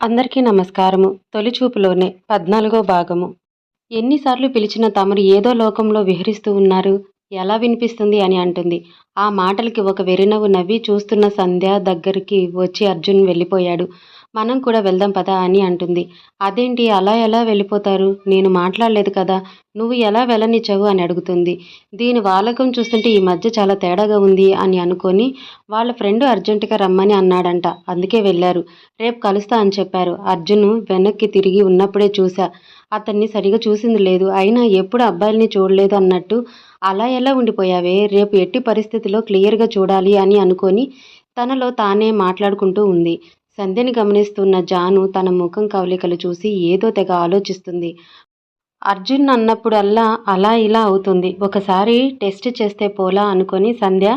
అందరికీ నమస్కారము. తొలి చూపులోనే పద్నాలుగో భాగము. ఎన్నిసార్లు పిలిచినా తమరు ఏదో లోకంలో విహరిస్తూ ఉన్నారు. ఎలా వినిపిస్తుంది అని అంటుంది. ఆ మాటలకి ఒక వెరినవ్వు నవ్వి చూస్తున్న సంధ్య దగ్గరికి వచ్చి అర్జున్ వెళ్ళిపోయాడు. మనం కూడా వెళ్దాం పదా అని అంటుంది. అదేంటి? అలా ఎలా వెళ్ళిపోతారు? నేను మాట్లాడలేదు కదా. నువ్వు ఎలా వెళ్ళనిచ్చావు? అని అడుగుతుంది. దీని వాలకం చూస్తుంటే ఈ మధ్య చాలా తేడాగా ఉంది అని అనుకొని వాళ్ళ ఫ్రెండ్ అర్జెంటుగా రమ్మని అన్నాడంట. అందుకే వెళ్ళారు. రేపు కలుస్తా అని చెప్పారు. అర్జున్ వెనక్కి తిరిగి ఉన్నప్పుడే చూశా. అతన్ని సరిగా చూసింది లేదు. అయినా ఎప్పుడు అబ్బాయిల్ని చూడలేదు అన్నట్టు అలా ఎలా ఉండిపోయావే? రేపు ఎట్టి పరిస్థితిలో క్లియర్గా చూడాలి అని అనుకొని తనలో తానే మాట్లాడుకుంటూ ఉంది. సంధ్యని గమనిస్తున్న జాను తన ముఖం కవలికలు చూసి ఏదో తెగ ఆలోచిస్తుంది. అర్జున్ అన్నప్పుడల్లా అలా ఇలా అవుతుంది. ఒకసారి టెస్ట్ చేస్తే పోలా అనుకొని సంధ్య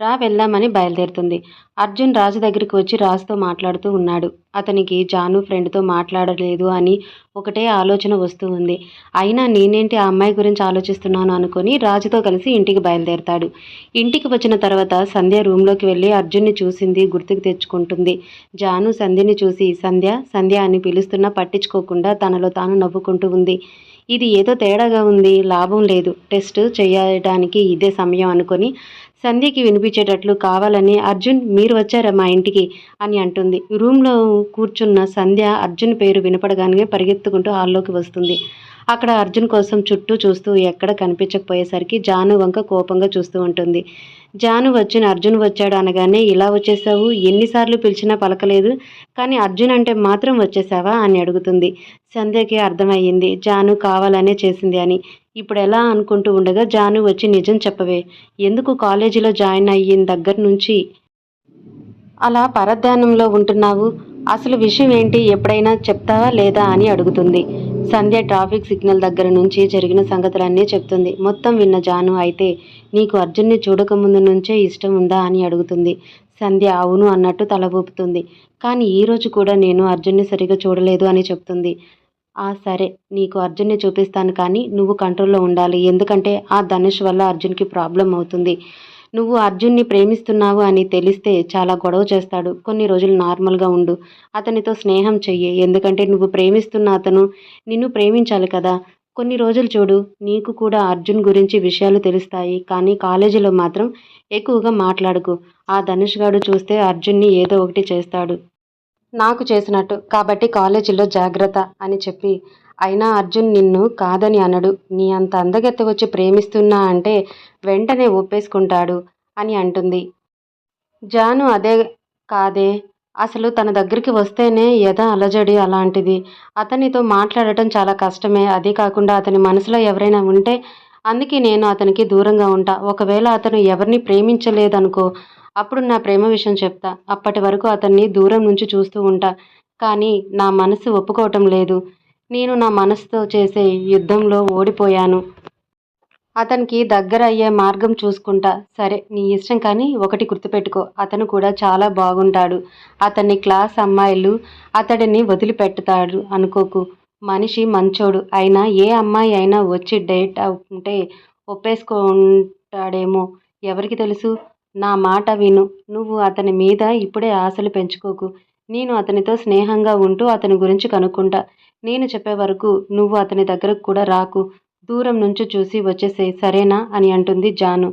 రా వెళ్దామని బయలుదేరుతుంది. అర్జున్ రాజు దగ్గరికి వచ్చి రాజుతో మాట్లాడుతూ ఉన్నాడు. అతనికి జాను ఫ్రెండ్తో మాట్లాడలేదు అని ఒకటే ఆలోచన వస్తూ ఉంది. అయినా నేనేంటి ఆ అమ్మాయి గురించి ఆలోచిస్తున్నాను అనుకొని రాజుతో కలిసి ఇంటికి బయలుదేరతాడు. ఇంటికి వచ్చిన తర్వాత సంధ్య రూమ్లోకి వెళ్ళి అర్జున్ని చూసింది గుర్తుకు తెచ్చుకుంటుంది. జాను సంధ్యని చూసి సంధ్య సంధ్య అని పిలుస్తున్నా పట్టించుకోకుండా తనలో తాను నవ్వుకుంటూ ఉంది. ఇది ఏదో తేడాగా ఉంది లాభం లేదు టెస్ట్ చేయడానికి ఇదే సమయం అనుకొని సంధ్యకి వినిపించేటట్లు కావాలని అర్జున్ మీరు వచ్చారా మా ఇంటికి? అని అంటుంది. రూమ్లో కూర్చున్న సంధ్య అర్జున్ పేరు వినపడగానే పరిగెత్తుకుంటూ హాల్లోకి వస్తుంది. అక్కడ అర్జున్ కోసం చుట్టూ చూస్తూ ఎక్కడ కనిపించకపోయేసరికి జాను వంక కోపంగా చూస్తూ ఉంటుంది. జాను వచ్చిన అర్జున్ వచ్చాడు అనగానే ఇలా వచ్చేసావు? ఎన్నిసార్లు పిలిచినా పలకలేదు. కానీ అర్జున్ అంటే మాత్రం వచ్చేసావా? అని అడుగుతుంది. సంధ్యకి అర్థమయ్యింది. జాను కావాలనే చేసింది అని. ఇప్పుడు ఎలా అనుకుంటూ ఉండగా జాను వచ్చి నిజం చెప్పవే. ఎందుకు కాలేజీలో జాయిన్ అయ్యిన దగ్గర నుంచి? అలా పరధ్యానంలో ఉంటున్నావు? అసలు విషయం ఏంటి? ఎప్పుడైనా చెప్తావా లేదా అని అడుగుతుంది. సంధ్య ట్రాఫిక్ సిగ్నల్ దగ్గర నుంచి జరిగిన సంగతులన్నీ చెప్తుంది. మొత్తం విన్న జాను అయితే నీకు అర్జున్ని చూడకముందు నుంచే ఇష్టం ఉందా అని అడుగుతుంది. సంధ్య అవును అన్నట్టు తల ఊపుతుంది. కానీ ఈరోజు కూడా నేను అర్జున్ని సరిగా చూడలేదు అని చెప్తుంది. ఆ సరే నీకు అర్జున్ని చూపిస్తాను కానీ నువ్వు కంట్రోల్లో ఉండాలి. ఎందుకంటే ఆ ధనుష్ వల్ల అర్జున్కి ప్రాబ్లం అవుతుంది. నువ్వు అర్జున్ని ప్రేమిస్తున్నావు అని తెలిస్తే చాలా గొడవ చేస్తాడు. కొన్ని రోజులు నార్మల్గా ఉండు. అతనితో స్నేహం చెయ్యి. ఎందుకంటే నువ్వు ప్రేమిస్తున్న అతను నిన్ను ప్రేమించాలి కదా. కొన్ని రోజులు చూడు నీకు కూడా అర్జున్ గురించి విషయాలు తెలుస్తాయి. కానీ కాలేజీలో మాత్రం ఎక్కువగా మాట్లాడుకు. ఆ ధనుష్ గాడు చూస్తే అర్జున్ని ఏదో ఒకటి చేస్తాడు. నాకు చేసినట్టు. కాబట్టి కాలేజీలో జాగ్రత్త అని చెప్పి. అయినా అర్జున్ నిన్ను కాదని అనడు. నీ అంత అందగత్త వచ్చి ప్రేమిస్తున్నా అంటే వెంటనే ఒప్పేసుకుంటాడు అని అంటుంది. జాను అదే కాదే. అసలు తన దగ్గరికి వస్తేనే యథ అలజడి అలాంటిది. అతనితో మాట్లాడటం చాలా కష్టమే. అదే కాకుండా అతని మనసులో ఎవరైనా ఉంటే అందుకే నేను అతనికి దూరంగా ఉంటా. ఒకవేళ అతను ఎవరిని ప్రేమించలేదనుకో అప్పుడు నా ప్రేమ విషయం చెప్తా. అప్పటి వరకు అతన్ని దూరం నుంచి చూస్తూ ఉంటా. కానీ నా మనసు ఒప్పుకోవటం లేదు. నేను నా మనసుతో చేసే యుద్ధంలో ఓడిపోయాను. అతనికి దగ్గర అయ్యే మార్గం చూసుకుంటా. సరే నీ ఇష్టం కానీ ఒకటి గుర్తుపెట్టుకో. అతను కూడా చాలా బాగుంటాడు. అతన్ని క్లాస్ అమ్మాయిలు అతడిని వదిలిపెట్టుతాడు అనుకోకు. మనిషి మంచోడు. అయినా ఏ అమ్మాయి అయినా వచ్చి డేట్ అవుతుంటే ఒప్పేసుకుంటాడేమో? ఎవరికి తెలుసు? నా మాట విను. నువ్వు అతని మీద ఇప్పుడే ఆశలు పెంచుకోకు. నేను అతనితో స్నేహంగా ఉంటూ అతని గురించి కనుక్కుంటా. నేను చెప్పే వరకు నువ్వు అతని దగ్గరకు కూడా రాకు. దూరం నుంచి చూసి వచ్చేసే సరేనా? అని అంటుంది జాను.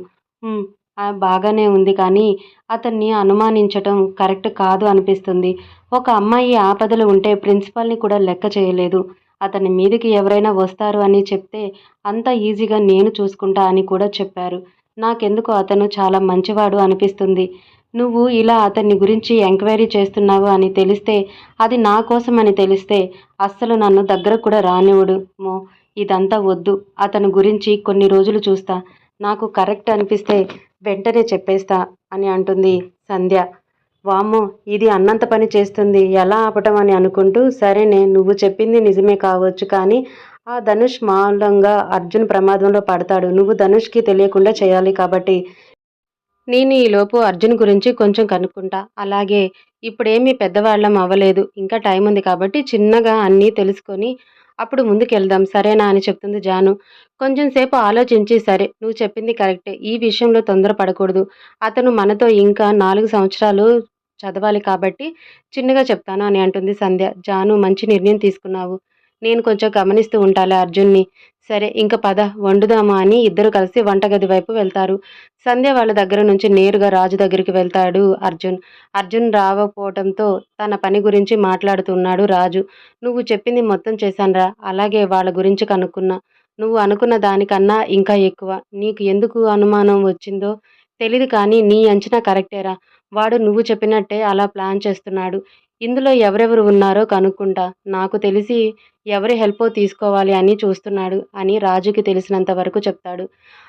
బాగానే ఉంది కానీ అతన్ని అనుమానించటం కరెక్ట్ కాదు అనిపిస్తుంది. ఒక అమ్మాయి ఆపదలు ఉంటే ప్రిన్సిపాల్ని కూడా లెక్క చేయలేదు. అతని మీదకి ఎవరైనా వస్తారు అని చెప్తే అంత ఈజీగా నేను చూసుకుంటా అని కూడా చెప్పారు. నాకెందుకు అతను చాలా మంచివాడు అనిపిస్తుంది. నువ్వు ఇలా అతన్ని గురించి ఎంక్వైరీ చేస్తున్నావు అని తెలిస్తే అది నా కోసం అని తెలిస్తే అస్సలు నన్ను దగ్గర కూడా రానివ్వడు మో. ఇదంతా వద్దు. అతని గురించి కొన్ని రోజులు చూస్తా. నాకు కరెక్ట్ అనిపిస్తే వెంటనే చెప్పేస్తా అని అంటుంది సంధ్య. వామ్మో ఇది అన్నంత పని చేస్తుంది. ఎలా ఆపటం అని అనుకుంటూ సరేనే నువ్వు చెప్పింది నిజమే కావచ్చు కానీ ఆ ధనుష్ మూలంగా అర్జున్ ప్రమాదంలో పడతాడు. నువ్వు ధనుష్కి తెలియకుండా చేయాలి కాబట్టి. నేను ఈలోపు అర్జున్ గురించి కొంచెం కనుక్కుంటా. అలాగే ఇప్పుడేమీ పెద్దవాళ్ళం అవ్వలేదు. ఇంకా టైం ఉంది కాబట్టి చిన్నగా అన్నీ తెలుసుకొని అప్పుడు ముందుకెళ్దాం. సరేనా అని చెప్తుంది జాను. కొంచెం సేపు ఆలోచించి సరే నువ్వు చెప్పింది కరెక్టే. ఈ విషయంలో తొందరపడకూడదు అతను మనతో ఇంకా నాలుగు సంవత్సరాలు చదవాలి కాబట్టి చిన్నగా చెప్తాను అని అంటుంది సంధ్య. జాను మంచి నిర్ణయం తీసుకున్నావు. నేను కొంచెం గమనిస్తూ ఉండాలి అర్జున్ని. సరే ఇంకా పద వండుదామా అని ఇద్దరు కలిసి వంటగది వైపు వెళ్తారు. సంధ్య వాళ్ళ దగ్గర నుంచి నేరుగా రాజు దగ్గరికి వెళ్తాడు అర్జున్. అర్జున్ రావపోవటంతో తన పని గురించి మాట్లాడుతున్నాడు రాజు. నువ్వు చెప్పింది మొత్తం చేశానురా అలాగే వాళ్ళ గురించి కనుక్కున్నా. నువ్వు అనుకున్న దానికన్నా ఇంకా ఎక్కువ. నీకు ఎందుకు అనుమానం వచ్చిందో తెలీదు కానీ నీ అంచనా కరెక్టేరా వాడు నువ్వు చెప్పినట్టే అలా ప్లాన్ చేస్తున్నాడు. ఇందులో ఎవరెవరు ఉన్నారో కనుక్కుంటా. నాకు తెలిసి ఎవరి హెల్ప్ తీసుకోవాలి అని చూస్తున్నాడు అని రాజుకి తెలిసినంత వరకు చెప్తాడు.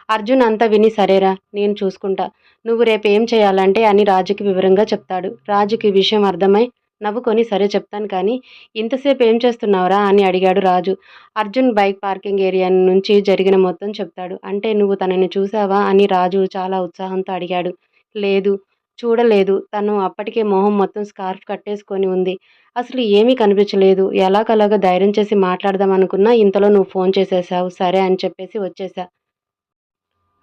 అర్జున్ అంతా విని సరేరా నేను చూసుకుంటా. నువ్వు రేపు ఏం చేయాలంటే అని రాజుకి వివరంగా చెప్తాడు. రాజుకి విషయం అర్థమై నవ్వుకొని సరే చెప్తాను కానీ ఇంతసేపు ఏం చేస్తున్నావురా అని అడిగాడు Raju. Arjun bike parking area నుంచి జరిగిన మొత్తం చెప్తాడు. అంటే నువ్వు తనని చూసావా అని రాజు చాలా ఉత్సాహంతో అడిగాడు. లేదు చూడలేదు. తను అప్పటికే మొహం మొత్తం స్కార్ఫ్ కట్టేసుకొని ఉంది. అసలు ఏమీ కనిపించలేదు. ఎలాగలాగా ధైర్యం చేసి మాట్లాడదాం అనుకున్నా ఇంతలో నువ్వు ఫోన్ చేసేసావు. సరే అని చెప్పేసి వచ్చేసా.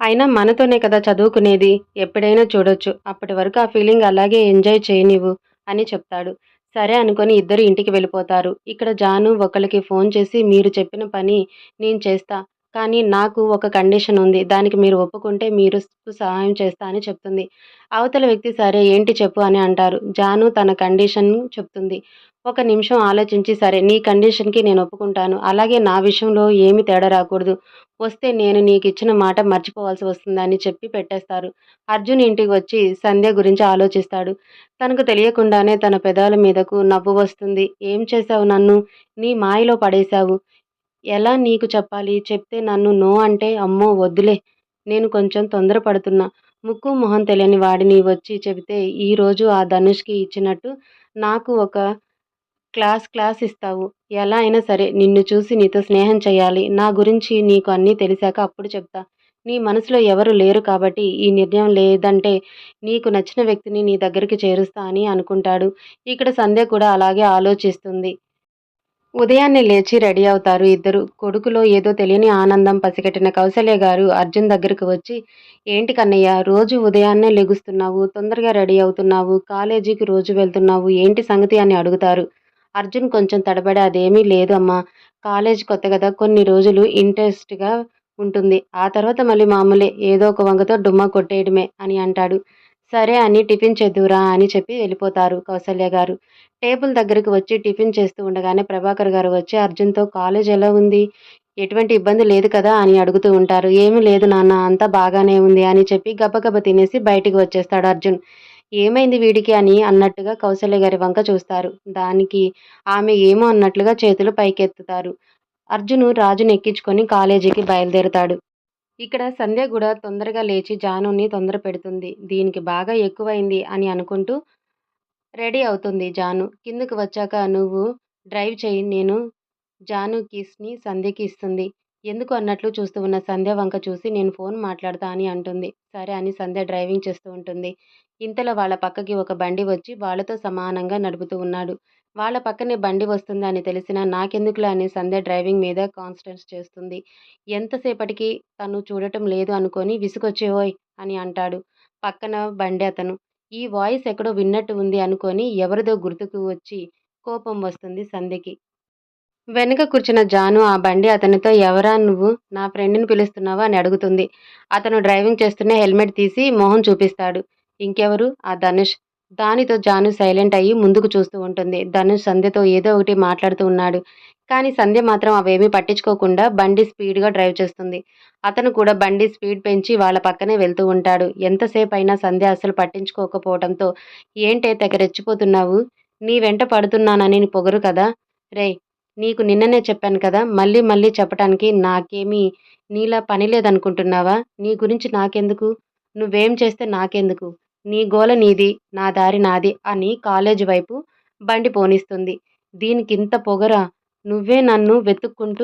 అయినా మనతోనే కదా చదువుకునేది. ఎప్పుడైనా చూడొచ్చు. అప్పటి వరకు ఆ ఫీలింగ్ అలాగే ఎంజాయ్ చేయనివ్వు అని చెప్తాడు. సరే అనుకొని ఇద్దరు ఇంటికి వెళ్ళిపోతారు. ఇక్కడ జాను ఒకరికి ఫోన్ చేసి మీరు చెప్పిన పని నేను చేస్తా. కానీ నాకు ఒక కండిషన్ ఉంది. దానికి మీరు ఒప్పుకుంటే మీరు సహాయం చేస్తా అని చెప్తుంది. అవతల వ్యక్తి సరే ఏంటి చెప్పు అని అంటారు. జాను తన కండిషన్ చెప్తుంది. ఒక నిమిషం ఆలోచించి సరే నీ కండిషన్కి నేను ఒప్పుకుంటాను. అలాగే నా విషయంలో ఏమి తేడా రాకూడదు. వస్తే నేను నీకు ఇచ్చిన మాట మర్చిపోవాల్సి వస్తుందని చెప్పి పెట్టేస్తారు. అర్జున్ ఇంటికి వచ్చి సంధ్య గురించి ఆలోచిస్తాడు. తనకు తెలియకుండానే తన పెదాల మీదకు నవ్వు వస్తుంది. ఏం చేశావు నన్ను? నీ మాయలో పడేశావు. ఎలా నీకు చెప్పాలి? చెప్తే నన్ను నో అంటే అమ్మో వద్దులే. నేను కొంచెం తొందరపడుతున్నా. ముక్కు మొహం తెలియని వాడిని వచ్చి చెబితే ఈరోజు ఆ ధనుష్కి ఇచ్చినట్టు నాకు ఒక క్లాస్ క్లాస్ ఇస్తావు. ఎలా అయినా సరే నిన్ను చూసి నీతో స్నేహం చేయాలి. నా గురించి నీకు అన్నీ తెలిసాక అప్పుడు చెప్తా. నీ మనసులో ఎవరు లేరు కాబట్టి ఈ నిర్ణయం లేదంటే నీకు నచ్చిన వ్యక్తిని నీ దగ్గరికి చేరుస్తా అని అనుకుంటాడు. ఇక్కడ సంధ్య కూడా అలాగే ఆలోచిస్తుంది. ఉదయాన్నే లేచి రెడీ అవుతారు. ఇద్దరు కొడుకులో ఏదో తెలియని ఆనందం పసిగట్టిన కౌశల్య గారు అర్జున్ దగ్గరకు వచ్చి ఏంటి కన్నయ్య రోజు ఉదయాన్నే లెగుస్తున్నావు తొందరగా రెడీ అవుతున్నావు కాలేజీకి రోజు వెళ్తున్నావు ఏంటి సంగతి? అని అడుగుతారు. అర్జున్ కొంచెం తడబడి అదేమీ లేదు అమ్మా కాలేజ్ కొత్త కదా కొన్ని రోజులు ఇంట్రెస్ట్గా ఉంటుంది. ఆ తర్వాత మళ్ళీ మామూలే ఏదో ఒక వంగతో డుమ్మా కొట్టేయడమే అని అంటాడు. సరే అని టిఫిన్ చేద్దురా అని చెప్పి వెళ్ళిపోతారు కౌసల్య గారు. టేబుల్ దగ్గరికి వచ్చి టిఫిన్ చేస్తూ ఉండగానే ప్రభాకర్ గారు వచ్చి అర్జున్తో కాలేజ్ ఎలా ఉంది? ఎటువంటి ఇబ్బంది లేదు కదా? అని అడుగుతూ ఉంటారు. ఏమీ లేదు నాన్న అంతా బాగానే ఉంది అని చెప్పి గబగబ తినేసి బయటికి వచ్చేస్తాడు అర్జున్. ఏమైంది వీడికి? అని అన్నట్టుగా కౌశల్య గారి వంక చూస్తారు. దానికి ఆమె ఏమో అన్నట్లుగా చేతులు పైకెత్తుతారు. అర్జును రాజును ఎక్కించుకొని కాలేజీకి బయలుదేరుతాడు. ఇక్కడ సంధ్య కూడా తొందరగా లేచి జానుని తొందర పెడుతుంది. దీనికి బాగా ఎక్కువైంది అని అనుకుంటూ రెడీ అవుతుంది జాను. కిందకు వచ్చాక నువ్వు డ్రైవ్ చేయి నేను జాను కిస్ని సంధ్యకి ఇస్తుంది. ఎందుకు అన్నట్లు చూస్తూ ఉన్న సంధ్య వంక చూసి నేను ఫోన్ మాట్లాడతా అని అంటుంది. సరే అని సంధ్య డ్రైవింగ్ చేస్తూ ఉంటుంది. ఇంతలో వాళ్ళ పక్కకి ఒక బండి వచ్చి వాళ్ళతో సమానంగా నడుపుతూ ఉన్నాడు. వాళ్ళ పక్కనే బండి వస్తుందని అని నాకెందుకులా అని సంధ్య డ్రైవింగ్ మీద కాన్స్టెన్స్ చేస్తుంది. ఎంతసేపటికి తను చూడటం లేదు అనుకొని విసుగొచ్చేవోయ్ అని అంటాడు. పక్కన బండి అతను. ఈ వాయిస్ ఎక్కడో విన్నట్టు ఉంది అనుకొని ఎవరిదో గుర్తుకు వచ్చి కోపం వస్తుంది సంధ్యకి. వెనుక కూర్చున్న జాను ఆ బండి అతనితో ఎవరా నువ్వు? నా ఫ్రెండ్ని పిలుస్తున్నావా? అని అడుగుతుంది. అతను డ్రైవింగ్ చేస్తూనే హెల్మెట్ తీసి మొహం చూపిస్తాడు. ఇంకెవరు? ఆ ధనుష్. దానితో జాను సైలెంట్ అయ్యి ముందుకు చూస్తూ ఉంటుంది. ధనుష్ సంధ్యతో ఏదో ఒకటి మాట్లాడుతూ ఉన్నాడు. కానీ సంధ్య మాత్రం అవేమీ పట్టించుకోకుండా బండి స్పీడ్గా డ్రైవ్ చేస్తుంది. అతను కూడా బండి స్పీడ్ పెంచి వాళ్ళ పక్కనే వెళ్తూ ఉంటాడు. ఎంతసేపు అయినా సంధ్య అసలు పట్టించుకోకపోవడంతో ఏంటే తెగ రెచ్చిపోతున్నావు నీ వెంట పడుతున్నానని పొగరు కదా? రే నీకు నిన్ననే చెప్పాను కదా మళ్ళీ మళ్ళీ చెప్పటానికి నాకేమీ నీలా పని లేదనుకుంటున్నావా? నీ గురించి నాకెందుకు? నువ్వేం చేస్తే నాకెందుకు? నీ గోల నీది నా దారి నాది అని కాలేజీ వైపు బండి పోనిస్తుంది. దీనికింత పొగరా నువ్వే నన్ను వెతుక్కుంటూ